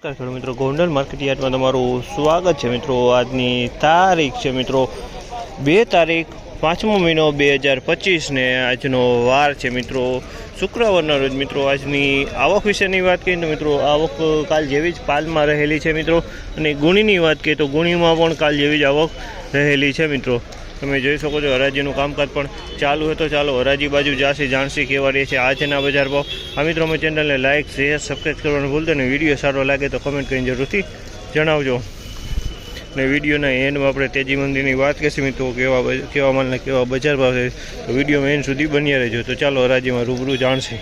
નમસ્કાર ખેડૂત મિત્રો, ગોંડલ માર્કેટ યાર્ડમાં તમારું સ્વાગત છે મિત્રો. આજની તારીખ છે મિત્રો, બે તારીખ, પાંચમો મહિનો બે હજાર પચીસને આજનો વાર છે મિત્રો. શુક્રવારના રોજ મિત્રો, આજની આવક વિશેની વાત કરીએ તો મિત્રો, આવક કાલ જેવી જ પાલમાં રહેલી છે મિત્રો. અને ગુણીની વાત કરીએ તો ગુણીમાં પણ કાલ જેવી જ આવક રહેલી છે મિત્રો. તમે જોઈ શકો છો, હરાજીનું કામકાજ પણ ચાલુ હોય તો ચાલો હરાજી બાજુ જાસી જાણસી કેવા રહે છે ના બજાર ભાવ. આ મિત્રો અમે ચેનલને લાઇક શેર સબસ્ક્રાઈબ કરવાનું ભૂલતો ને વીડિયો સારો લાગે તો કમેન્ટ કરીને જરૂરથી જણાવજો. ને વિડીયોના એન્ડમાં આપણે તેજી મંદિરની વાત કરીશું મિત્રો, કેવા કેવા માલને કેવા બજાર ભાવ છે. તો વિડીયોમાં એન્ડ સુધી બન્યા રહેજો. તો ચાલો હરાજીમાં રૂબરૂ જાણશે.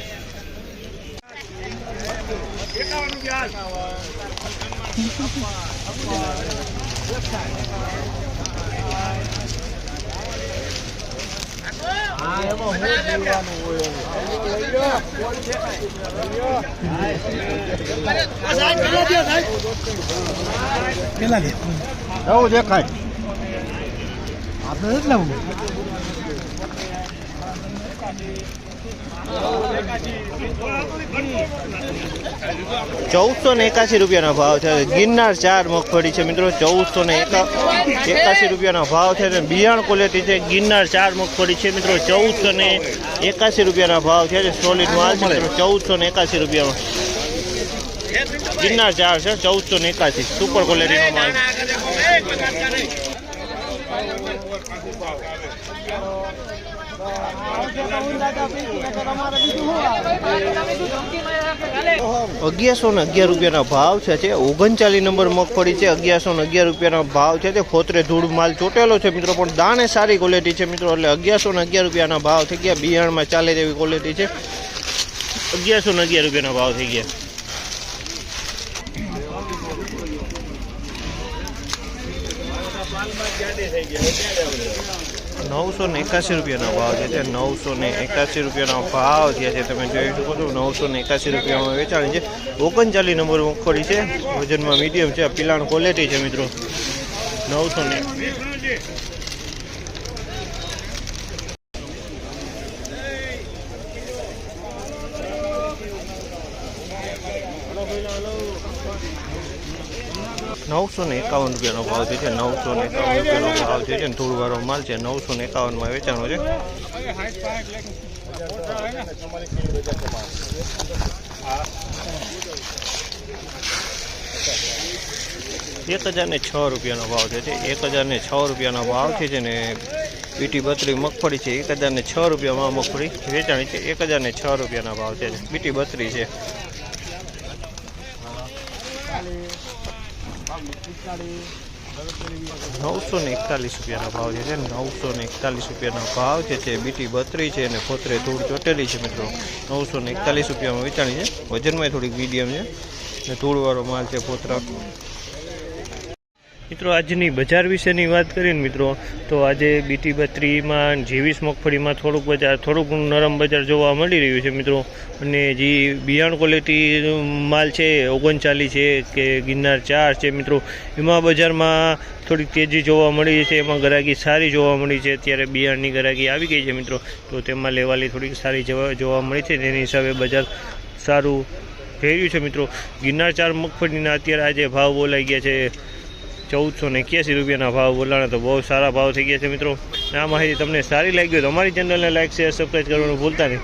કેટલા દે. એવું દેખાય. આપણે જ લાવવું ચૌદસો ને એકાસી રૂપિયાનો ભાવ છે. ગિરનાર ચાર મગફળી છે મિત્રો. ચૌદસો ને એકાસી રૂપિયાનો ભાવ છે. અને બિયાણ ક્વોલિટી છે. ગિરનાર ચાર મગફળી છે મિત્રો. ચૌદસો ને એકાસી રૂપિયાનો ભાવ છે. સોલિડ માલ છે મિત્રો. ચૌદસો ને એકાસી રૂપિયામાં ગિરનાર ચાર છે. ચૌદસો ને એકાસી સુપર ક્વોલિટીનો માલ. અગિયારસો ને અગિયાર રૂપિયાના ભાવ છે તે ઓગણચાલીસ નંબર મગફળી છે, અગિયારસો ને અગિયાર રૂપિયાનો ભાવ છે તે ખોતરે ધૂળ માલ ચોટેલો છે મિત્રો, પણ દાણે સારી ક્વોલિટી છે મિત્રો, એટલે અગિયારસો ને અગિયાર રૂપિયાના ભાવ થઈ ગયા બિયારણમાં ચાલે તેવી ક્વોલિટી છે. અગિયારસો ને અગિયાર રૂપિયાના ભાવ થઈ ગયા. નવસો ને એકાસી રૂપિયાનો ભાવ છે. તે નવસો ને એકાસી રૂપિયાનો ભાવ થયા છે, તમે જોઈ શકો છો, નવસો ને એકાસી રૂપિયામાં વેચાણી છે. ઓગણચાલીસ નંબર મગફળી છે. વજનમાં મીડિયમ છે. પિલાણ ક્વોલિટી છે મિત્રો. નવસો ને નવસો ને એકાવન રૂપિયાનો ભાવ થયો છે નવસો ને એકાવન રૂપિયાનો ભાવ છે છે થોડું વારો માલ છે નવસો ને એકાવનમાં વેચાણો છે એક હજાર ને છ રૂપિયાનો ભાવ છે એક હજાર ને છ રૂપિયાનો ભાવ છે છે ને બીટી બત્રી મગફળી છે એક હજાર ને છ રૂપિયામાં મગફળી વેચાણી છે એક હજાર ને છ રૂપિયાના ભાવ છે બીટી બત્રી છે. નવસો ને એકતાલીસ રૂપિયાના ભાવ છે નવસો ને એકતાલીસ રૂપિયાના ભાવ જે છે, બીટી બત્રી છે અને ફોતરે ધૂળ ચોટેલી છે, મિત્રો. નવસો ને એકતાલીસ રૂપિયામાં વેચાણી છે. વજનમાં થોડીક મીડિયમ છે. ને ધૂળવાળો માલ છે ફોતરા મિત્રો, આજની બજાર વિશેની વાત કરીએ ને મિત્રો, તો આજે બીટી બત્રીમાં જેવીસ મગફળીમાં થોડુંક બજાર, થોડુંક નરમ બજાર જોવા મળી રહ્યું છે મિત્રો. અને જે બિયાણ ક્વોલિટી માલ છે, ઓગણચાલીસ છે કે ગિરનાર ચાર છે મિત્રો. એમાં બજારમાં થોડીક તેજી જોવા મળી છે, એમાં ગરાગી સારી જોવા મળી છે. અત્યારે બિયાણની ગરાગી આવી ગઈ છે મિત્રો, તો તેમાં લેવાલી થોડીક સારી જોવા જોવા મળી છે. તેની હિસાબે બજાર સારું થઈ રહ્યું છે મિત્રો. ગિરનાર ચાર મગફળીના અત્યારે આજે ભાવ બોલાઈ ગયા છે ચૌદસો ને એક્યાસી રૂપિયાના ભાવ બોલાણા તો બહુ સારા ભાવ થઈ ગયા છે મિત્રો. આ માહિતી તમને સારી લાગી હોય તો અમારી ચેનલને લાઈક શેર સબસ્ક્રાઈબ કરવાનું ભૂલતા નહીં.